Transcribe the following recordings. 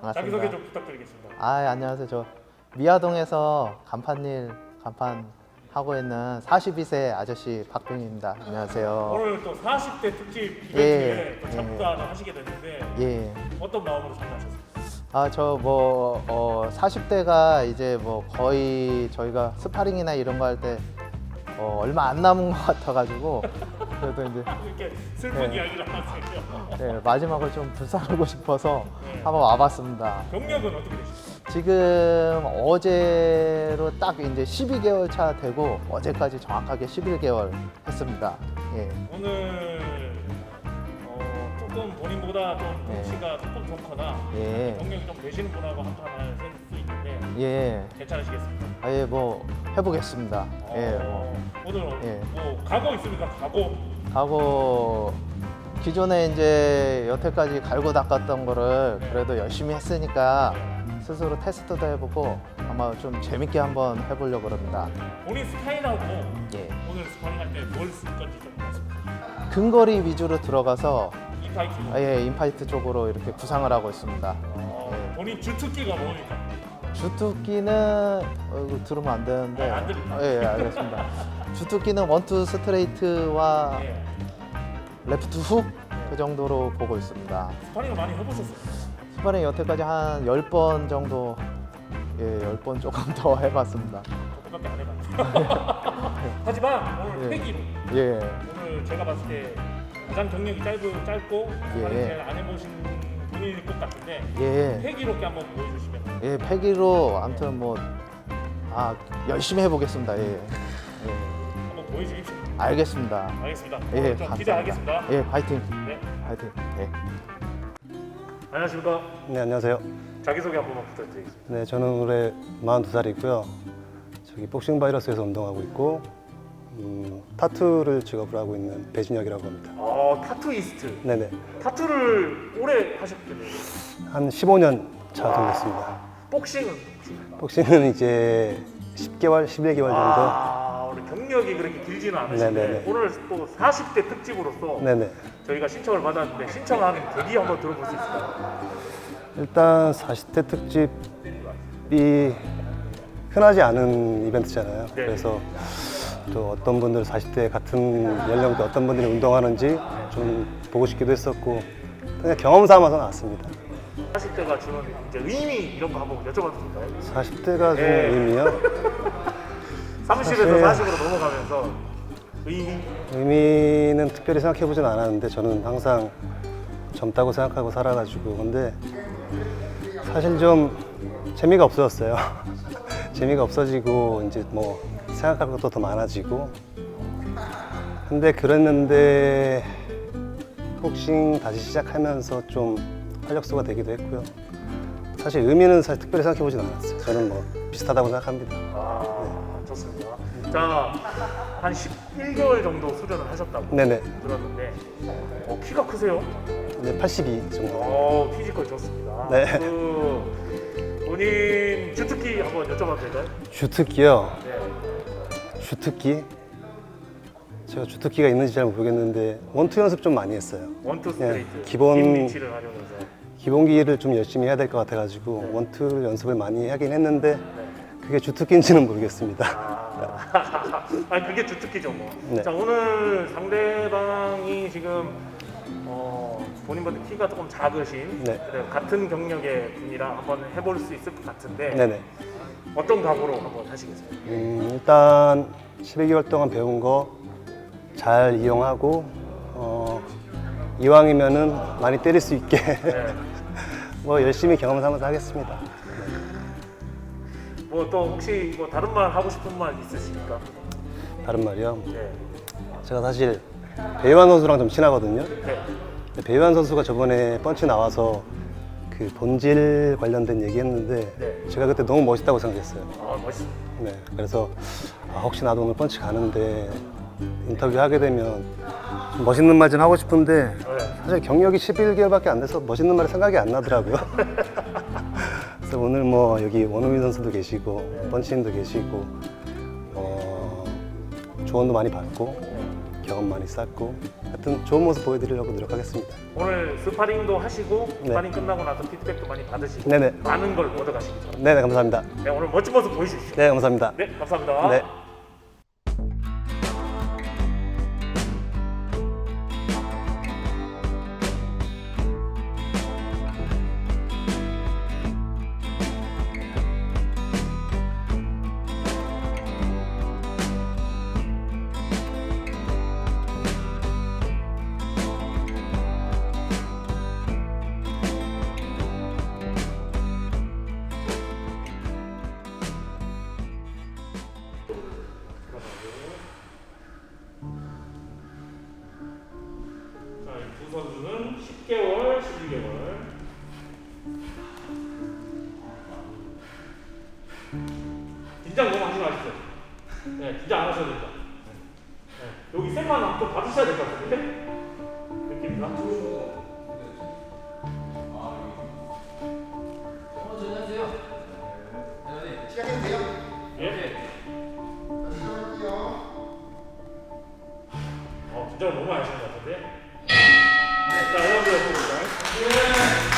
반갑습니다. 자기소개 좀 부탁드리겠습니다. 아, 안녕하세요. 저 미아동에서 간판일 간판 하고 있는 42세 아저씨 박병입니다. 안녕하세요. 오늘 또 40대 특집 이벤트에 예, 또 예. 참가를 하시게 됐는데 예. 어떤 마음으로 참가하셨어요? 아, 저 뭐 어, 40대가 이제 뭐 거의 저희가 스파링이나 이런 거 할 때 어, 얼마 안 남은 것 같아 가지고 그래도 이제 이렇게 슬픈 네. 이야기를 하세요. 네, 마지막을 좀 불살르고 싶어서 네. 한번 와봤습니다. 경력은 어떻게 되시죠? 지금 어제로 딱 이제 12개월 차 되고 어제까지 정확하게 11개월 했습니다. 예. 오늘 어, 조금 본인보다 좀 네. 덩치가 조금 좋거나 예. 경력이 좀 되시는 분하고 한판을 예. 괜찮으시겠습니까? 아 예 뭐 해보겠습니다. 예. 뭐 어, 오늘 예. 뭐 각오 있습니까? 각오. 하고 기존에 이제 여태까지 갈고 닦았던 거를 그래도 열심히 했으니까 스스로 테스트도 해보고 아마 좀 재밌게 한번 해보려고 그럽니다. 본인 스타일하고 예. 오늘 스파링할 때 뭘 쓸 건지 좀 말씀해 근거리 위주로 들어가서 이 타이틀. 아예 인파이트 쪽으로 이렇게 구상을 하고 있습니다. 어, 예. 본인 주특기가 뭡니까? 주특기는 어, 이거 들으면 안 되는데 아, 안 들립니다. 예, 예, 알겠습니다. 주특기는 원투 스트레이트와 예. 레프트 훅 그 정도로 보고 있습니다. 스파링을 많이 해보셨어요? 스파링 여태까지 한 10번 정도 예, 10번 조금 더 해봤습니다. 그것밖에 안 해봤어요. 하지만 오늘 예. 패기로 예, 오늘 제가 봤을 때 가장 경력이 짧고 짧고 예. 잘안 해보신 분일 것 같은데 예, 패기롭게 한번 보여주시면 예, 패기로 아무튼 뭐 아, 열심히 해보겠습니다. 예, 예. 한번 보여주십시오. 알겠습니다. 알겠습니다. 예, 오늘 좀 감사합니다. 기대하겠습니다. 예, 파이팅, 네. 파이팅. 예. 안녕하십니까. 네 안녕하세요. 자기소개 한 번만 부탁드리겠습니다. 네 저는 올해 42살이고요. 저기 복싱 바이러스에서 운동하고 있고 음, 타투를 직업으로 하고 있는 배진혁이라고 합니다. 어, 타투이스트. 네네 타투를 오래 하셨겠네요. 한 15년 차 되겠습니다. 복싱은 복싱은 이제 10개월, 11개월 정도. 아, 우리 경력이 그렇게 길지는 않으신데 네네네. 오늘 또 40대 특집으로서 네네. 저희가 신청을 받았는데 신청한 계기 한번 들어볼 수 있을까요? 일단 40대 특집이 흔하지 않은 이벤트잖아요. 네. 그래서 또 어떤 분들 40대 같은 연령대 어떤 분들이 운동하는지 좀 보고 싶기도 했었고 그냥 경험 삼아서 나왔습니다. 40대가 주는 이제 의미 이런 거 한번 여쭤봐도 될까요? 40대가 좀 네. 의미요? 30에서 사실- 40으로 넘어가면서 의미 의미는 특별히 생각해 보진 않았는데 저는 항상 젊다고 생각하고 살아가지고 근데 사실 좀 재미가 없어졌어요. 재미가 없어지고 이제 뭐 생각할 것도 더 많아지고 근데 그랬는데 복싱 다시 시작하면서 좀 활력소가 되기도 했고요. 사실 의미는 사실 특별히 생각해 보진 않았어요. 저는 뭐 비슷하다고 생각합니다. 아 좋습니다. 자, 한 11개월 정도 수련을 하셨다고 네네. 들었는데 어, 키가 크세요? 네, 82 정도. 어, 피지컬 좋습니다. 네. 그 본인 주특기 한번 여쭤봐도 될까요? 주특기요. 네. 주특기? 제가 주특기가 있는지 잘 모르겠는데 원투 연습 좀 많이 했어요. 원투 스트레이트 네, 기본- 긴 리치를 하려면서 기본기를 좀 열심히 해야 될 것 같아가지고 원투 연습을 많이 하긴 했는데 그게 주특기인지는 모르겠습니다. 아, 아니 그게 주특기죠 뭐. 네. 자 오늘 상대방이 지금 어, 본인보다 키가 조금 작으신 네. 그래, 같은 경력의 분이랑 한번 해볼 수 있을 것 같은데 네네. 어떤 각오로 한번 하시겠어요? 음, 일단 12개월 동안 배운 거 잘 이용하고 어, 이왕이면은 많이 때릴 수 있게 네. 뭐 열심히 경험 삼아서 하겠습니다. 뭐 또 혹시 뭐 다른 말 하고 싶은 말 있으십니까? 다른 말이요. 네. 제가 사실 배우환 선수랑 좀 친하거든요. 네. 배우환 선수가 저번에 펀치 나와서 그 본질 관련된 얘기했는데 네. 제가 그때 너무 멋있다고 생각했어요. 아 멋있. 네, 그래서 아, 혹시 나도 오늘 펀치 가는데 인터뷰 하게 되면 좀 멋있는 말 좀 하고 싶은데 네. 사실 경력이 11개월밖에 안 돼서 멋있는 말이 생각이 안 나더라고요. 그래서 오늘 뭐 여기 원우민 선수도 계시고 펀치님도 계시고 어, 조언도 많이 받고 경험 많이 쌓고 하여튼 좋은 모습 보여드리려고 노력하겠습니다. 오늘 스파링도 하시고 네. 스파링 끝나고 나서 피드백도 많이 받으시고 네네. 많은 걸 얻어가시기 바랍니다. 네네 감사합니다. 네, 오늘 멋진 모습 보여주십시오. 네 감사합니다. 네, 감사합니다. 네. 선수는 10개월, 11개월. 긴장 너무 하지 마십시오. 네, 긴장 안 하셔도 됩니다. 네. 여기 쌤만 한번 봐주셔야 될 것 같은데? 느낌이나? 예? 어, 긴장을 너무 많이 하시는 것 같은데? 자, 여러분들 보겠습니다.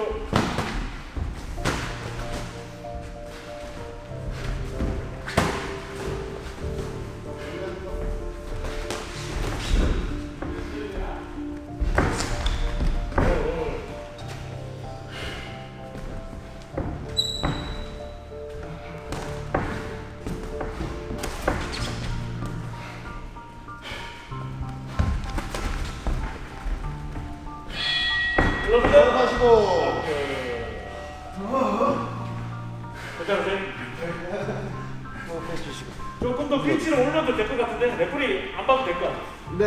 들어가세요. 하시고 조금 더 피치를 올려도 될 것 같은데 레프리 안 봐도 될 것 같아요. 네.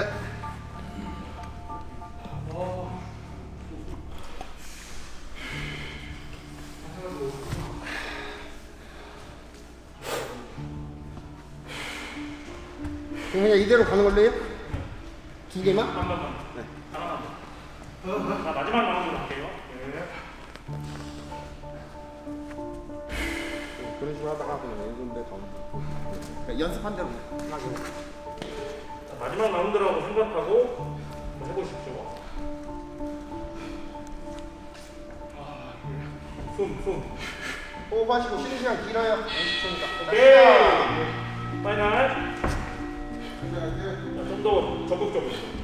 그럼 그냥 이대로 가는 걸래요? 두 개만? 한 번만. 하나만. 자, 마지막 라 연습대 더 연습한 대로 자, 마지막 라운드라고 생각하고 해보십시오. 숨, 숨. 호흡하시고 쉬는 시간 길어요 오케이. 파이널. 좀더 적극적으로.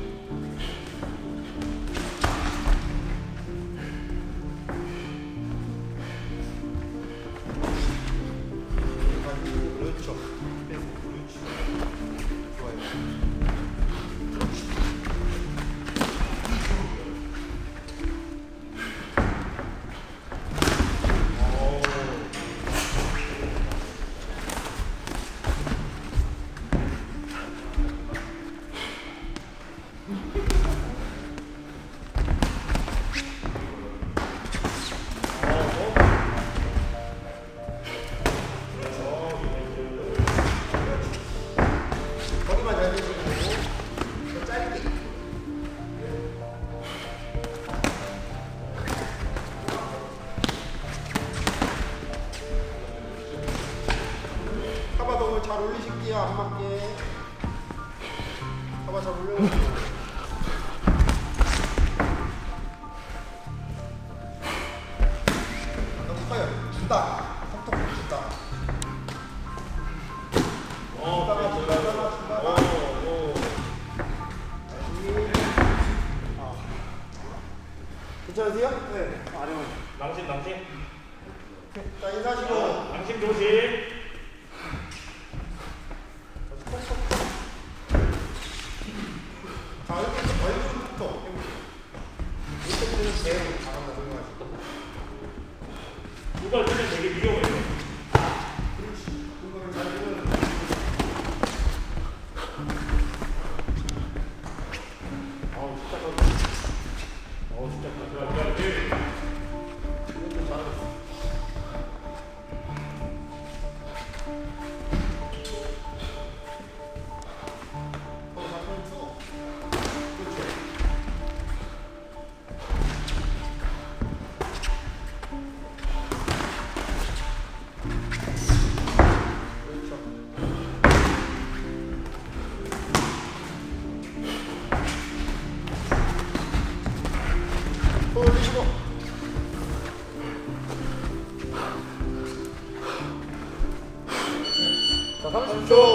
자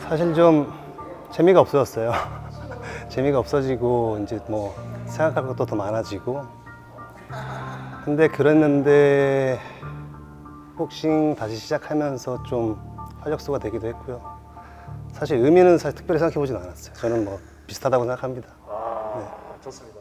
사실 좀 재미가 없어졌어요. 재미가 없어지고 이제 뭐 생각할 것도 더 많아지고. 근데 그랬는데 복싱 다시 시작하면서 좀 활력소가 되기도 했고요. 사실 의미는 사실 특별히 생각해 보진 않았어요. 저는 뭐 비슷하다고 생각합니다. 아, 좋습니다.